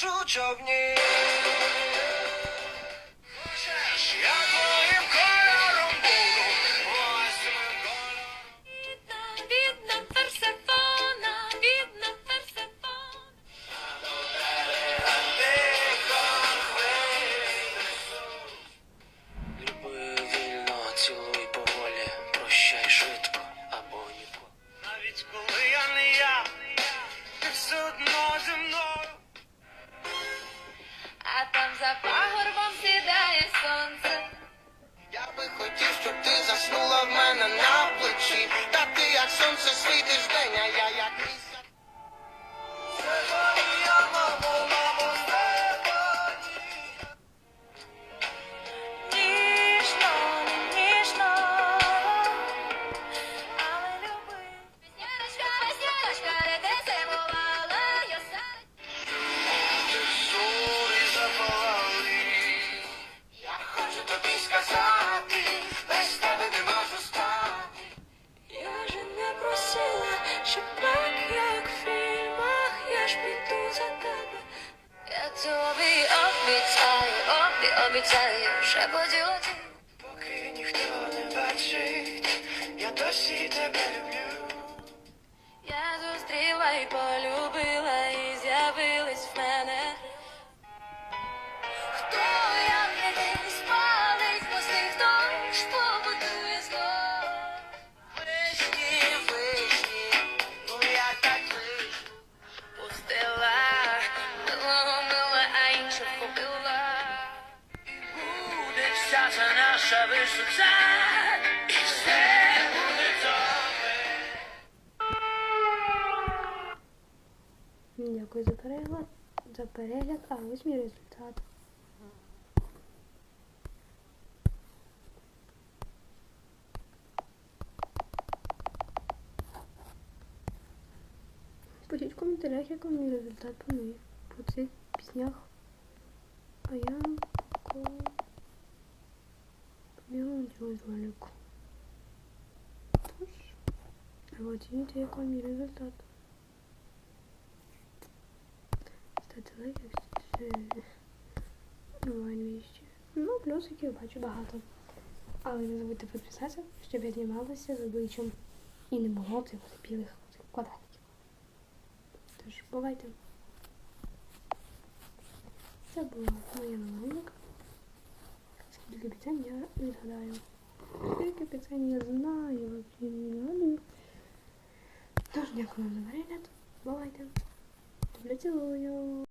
Хочу човні. Ж піду за тебе. Я тобі обіцяю, обі, обіцяю, ще ти. Поки ніхто не бачить, я досі тебе люблю. Я зустріла і полюбила, Ця наша висота, і все буде добре. Дякую за перегляд. За перегляд, а ось мій результат. Пишіть в коментарях, як вам результат по по цих піснях. А я по білому дзвонику. Тож, ви оцінюйте, як вам результат. Ставте лайк, якщо віщі. Ну, плюсиків бачу багато. Але не забудьте підписатися, щоб я знімалася з обличчям і не було цих білих квадратиків. Тож, бувайте. Це була моя новинка. Скільки піцень я не згадаю. Скільки піцень я знаю, не. Тож, дякую за перегляд. Бувайте. Люблю, цілую.